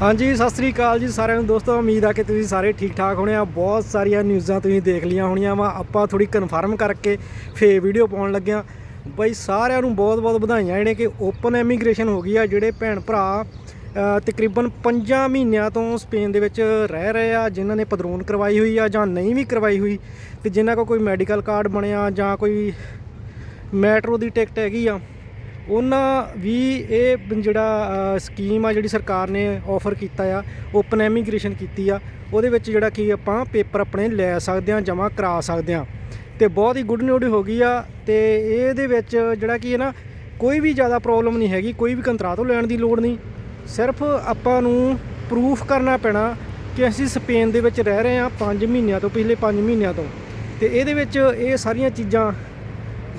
ਹਾਂਜੀ, ਸਤਿ ਸ੍ਰੀ ਅਕਾਲ ਜੀ ਸਾਰਿਆਂ ਨੂੰ। ਦੋਸਤੋ, ਉਮੀਦ ਆ ਕਿ ਤੁਸੀਂ ਸਾਰੇ ਠੀਕ ਠਾਕ ਹੋਣੇ ਆ। ਬਹੁਤ ਸਾਰੀਆਂ ਨਿਊਜ਼ਾਂ ਤੁਸੀਂ ਦੇਖ ਲੀਆਂ ਹੋਣੀਆਂ ਵਾ। ਆਪਾਂ ਥੋੜੀ ਕਨਫਰਮ ਕਰਕੇ ਫੇ ਵੀਡੀਓ ਪਾਉਣ ਲੱਗਿਆ ਬਈ, ਸਾਰਿਆਂ ਨੂੰ ਬਹੁਤ ਬਹੁਤ ਵਧਾਈਆਂ ਜਿਹੜੇ ਕਿ ਓਪਨ ਐਮੀਗ੍ਰੇਸ਼ਨ ਹੋ ਗਈ ਆ। ਜਿਹੜੇ ਭੈਣ ਭਰਾ ਤਕਰੀਬਨ 5 ਮਹੀਨਿਆਂ ਤੋਂ ਸਪੇਨ ਦੇ ਵਿੱਚ ਰਹਿ ਰਹੇ ਆ, ਜਿਨ੍ਹਾਂ ਨੇ ਪਦਰੋਨ ਕਰਵਾਈ ਹੋਈ ਆ ਜਾਂ ਨਹੀਂ ਵੀ ਕਰਵਾਈ ਹੋਈ, ਤੇ ਜਿਨ੍ਹਾਂ ਕੋਲ ਕੋਈ ਮੈਡੀਕਲ ਕਾਰਡ ਬਣਿਆ ਜਾਂ ਕੋਈ ਮੈਟਰੋ ਦੀ ਟਿਕਟ ਹੈਗੀ ਆ ਉਹਨਾਂ ਵੀ ਇਹ ਜਿਹੜਾ ਸਕੀਮ ਆ ਜਿਹੜੀ ਸਰਕਾਰ ਨੇ ਆਫਰ ਕੀਤਾ ਆ ਓਪਨ ਐਮੀਗ੍ਰੇਸ਼ਨ ਕੀਤੀ ਆ, ਉਹਦੇ ਵਿੱਚ ਜਿਹੜਾ ਕਿ ਆਪਾਂ ਪੇਪਰ ਆਪਣੇ ਲੈ ਸਕਦੇ ਆ ਜਮ੍ਹਾਂ ਕਰਾ ਸਕਦੇ ਆ ਤੇ ਬਹੁਤ ਹੀ ਗੁੱਡ ਨਿਊਜ਼ ਹੋ ਗਈ ਆ, ਤੇ ਇਹਦੇ ਵਿੱਚ ਜਿਹੜਾ ਕਿ ਹੈ ਨਾ, ਕੋਈ ਵੀ ਜ਼ਿਆਦਾ ਪ੍ਰੋਬਲਮ ਨਹੀਂ ਹੈਗੀ, ਕੋਈ ਵੀ ਕੰਤਰਾ ਤੋਂ ਲੈਣ ਦੀ ਲੋੜ ਨਹੀਂ। ਸਿਰਫ ਆਪਾਂ ਨੂੰ ਪ੍ਰੂਫ ਕਰਨਾ ਪੈਣਾ ਕਿ ਅਸੀਂ ਸਪੇਨ ਦੇ ਵਿੱਚ ਰਹਿ ਰਹੇ ਆ 5 ਮਹੀਨਿਆਂ ਤੋਂ, ਪਿਛਲੇ 5 ਮਹੀਨਿਆਂ ਤੋਂ। ਤੇ ਇਹਦੇ ਵਿੱਚ ਇਹ ਸਾਰੀਆਂ ਚੀਜ਼ਾਂ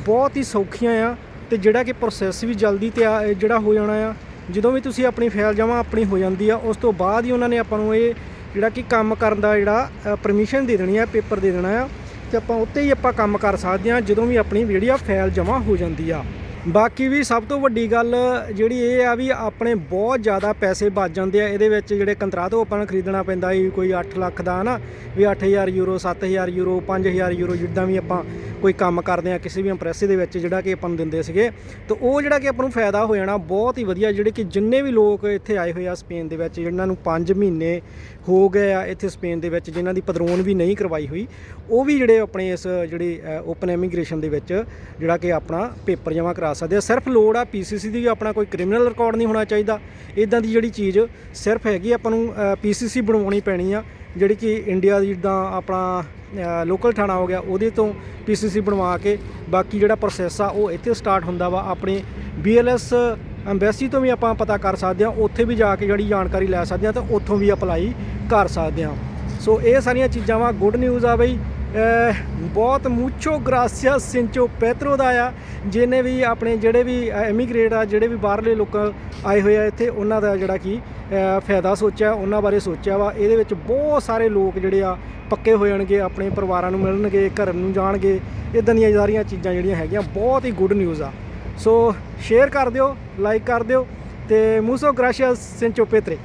ਬਹੁਤ ਹੀ ਸੌਖੀਆਂ ਆ ਤੇ ਜਿਹੜਾ ਕਿ ਪ੍ਰੋਸੈਸ ਵੀ ਜਲਦੀ ਤੇ ਆ- ਜਿਹੜਾ ਹੋ ਜਾਣਾ ਆ, ਜਦੋਂ ਵੀ ਤੁਸੀਂ ਆਪਣੀ ਫਾਈਲ ਜਮ੍ਹਾਂ ਆਪਣੀ ਹੋ ਜਾਂਦੀ ਆ, ਉਸ ਤੋਂ ਬਾਅਦ ਹੀ ਉਹਨਾਂ ਨੇ ਆਪਾਂ ਨੂੰ ਇਹ ਜਿਹੜਾ ਕਿ ਕੰਮ ਕਰਨ ਦਾ ਜਿਹੜਾ ਪਰਮਿਸ਼ਨ ਦੇ ਦੇਣੀ ਆ ਪੇਪਰ ਦੇ ਦੇਣਾ ਆ, ਤੇ ਆਪਾਂ ਉੱਤੇ ਹੀ ਆਪਾਂ ਕੰਮ ਕਰ ਸਕਦੇ ਆ, ਜਦੋਂ ਵੀ ਆਪਣੀ ਜਿਹੜੀ ਆ ਫਾਈਲ ਜਮ੍ਹਾਂ ਹੋ ਜਾਂਦੀ ਆ। ਬਾਕੀ ਵੀ ਸਭ ਤੋਂ ਵੱਡੀ ਗੱਲ ਜਿਹੜੀ ਇਹ ਆ ਵੀ ਆਪਣੇ ਬਹੁਤ ਜ਼ਿਆਦਾ ਪੈਸੇ ਬਚ ਜਾਂਦੇ ਆ, ਇਹਦੇ ਵਿੱਚ ਜਿਹੜੇ ਕੰਤਰਾ ਤੋਂ ਆਪਾਂ ਨੂੰ ਖਰੀਦਣਾ ਪੈਂਦਾ ਸੀ ਕੋਈ 8 ਲੱਖ ਦਾ ਹਨਾ, ਵੀ 8000 ਯੂਰੋ 7000 ਯੂਰੋ 5000 ਯੂਰੋ ਜਿੱਦਾਂ ਵੀ ਆਪਾਂ ਕੋਈ ਕੰਮ ਕਰਦੇ ਆ ਕਿਸੇ ਵੀ ਇੰਪ੍ਰੈਸਿਵ ਦੇ ਵਿੱਚ ਜਿਹੜਾ ਕਿ ਆਪਾਂ ਨੂੰ ਦਿੰਦੇ ਸੀਗੇ, ਤਾਂ ਉਹ ਜਿਹੜਾ ਕਿ ਆਪਾਂ ਨੂੰ ਫਾਇਦਾ ਹੋ ਜਾਣਾ ਬਹੁਤ ਹੀ ਵਧੀਆ, ਜਿਹੜੇ ਕਿ ਜਿੰਨੇ ਵੀ ਲੋਕ ਇੱਥੇ ਆਏ ਹੋਏ ਆ ਸਪੇਨ ਦੇ ਵਿੱਚ, ਜਿਨ੍ਹਾਂ ਨੂੰ 5 ਮਹੀਨੇ ਹੋ ਗਏ ਆ ਇੱਥੇ ਸਪੇਨ ਦੇ ਵਿੱਚ, ਜਿਨ੍ਹਾਂ ਦੀ ਪਦਰੋਨ ਵੀ ਨਹੀਂ ਕਰਵਾਈ ਹੋਈ, ਉਹ ਵੀ ਜਿਹੜੇ ਆਪਣੇ ਇਸ ਜਿਹੜੀ ਓਪਨ ਐਮੀਗ੍ਰੇਸ਼ਨ ਦੇ ਵਿੱਚ ਜਿਹੜਾ ਕਿ ਆਪਣਾ ਪੇਪਰ ਜਮ੍ਹਾਂ ਕਰਾ ਸਕਦੇ ਆ। ਸਿਰਫ ਲੋੜ ਆ ਪੀਸੀਸੀ ਦੀ ਆਪਣਾ ਕੋਈ ਕ੍ਰਿਮੀਨਲ ਰਿਕਾਰਡ ਨਹੀਂ ਹੋਣਾ ਚਾਹੀਦਾ। ਇਦਾਂ ਦੀ ਜਿਹੜੀ ਚੀਜ਼ ਸਿਰਫ ਹੈਗੀ ਆਪਾਂ ਨੂੰ ਪੀਸੀਸੀ ਬਣਵਾਉਣੀ ਪੈਣੀ ਆ। ਜਿਹੜੀ ਕਿ ਇੰਡੀਆ ਦੀ ਜਿੱਦਾਂ ਆਪਣਾ ਲੋਕਲ ਥਾਣਾ ਹੋ ਗਿਆ, ਉਹਦੇ ਤੋਂ ਪੀਸੀਸੀ ਬਣਵਾ ਕੇ ਬਾਕੀ ਜਿਹੜਾ ਪ੍ਰੋਸੈਸ ਆ, ਉਹ ਇੱਥੇ ਸਟਾਰਟ ਹੁੰਦਾ ਵਾ। ਆਪਣੀ ਬੀਐਲਐਸ ਐਮਬੈਸੀ ਤੋਂ ਵੀ ਆਪਾਂ ਪਤਾ ਕਰ ਸਕਦੇ ਹਾਂ, ਉੱਥੇ ਵੀ ਜਾ ਕੇ ਜਿਹੜੀ ਜਾਣਕਾਰੀ ਲੈ ਸਕਦੇ ਹਾਂ ਤੇ ਉੱਥੋਂ ਵੀ ਅਪਲਾਈ ਕਰ ਸਕਦੇ ਹਾਂ। ਸੋ ਇਹ ਸਾਰੀਆਂ ਚੀਜ਼ਾਂ ਵਾ ਗੁੱਡ ਨਿਊਜ਼ ਆ ਬਈ। ਬਹੁਤ ਮੂਚੋ ਗ੍ਰਾਸੀਆ ਸਿੰਚੋ ਪੈਤਰੋ ਦਾ ਆ, ਜਿਹਨੇ ਵੀ ਆਪਣੇ ਜਿਹੜੇ ਵੀ ਐਮੀਗ੍ਰੇਟ ਆ, ਜਿਹੜੇ ਵੀ ਬਾਹਰਲੇ ਲੋਕ ਆਏ ਹੋਏ ਆ ਇੱਥੇ, ਉਹਨਾਂ ਦਾ ਜਿਹੜਾ ਕੀ ਫਾਇਦਾ ਸੋਚਿਆ, ਉਹਨਾਂ ਬਾਰੇ ਸੋਚਿਆ ਵਾ। ਇਹਦੇ ਵਿੱਚ ਬਹੁਤ ਸਾਰੇ ਲੋਕ ਜਿਹੜੇ ਆ, ਪੱਕੇ ਹੋ ਜਾਣਗੇ, ਆਪਣੇ ਪਰਿਵਾਰਾਂ ਨੂੰ ਮਿਲਣਗੇ, ਘਰ ਨੂੰ ਜਾਣਗੇ। ਇਦਾਂ ਦੀਆਂ ਸਾਰੀਆਂ ਚੀਜ਼ਾਂ ਜਿਹੜੀਆਂ ਹੈਗੀਆਂ, ਬਹੁਤ ਹੀ ਗੁੱਡ ਨਿਊਜ਼ ਆ। ਸੋ ਸ਼ੇਅਰ ਕਰ ਦਿਓ ਲਾਈਕ ਕਰ ਦਿਓ ਤੇ ਮੂਸੋ ਗ੍ਰਾਸ਼ੀਆ ਸਿੰਚੋ ਪੈਤਰੇ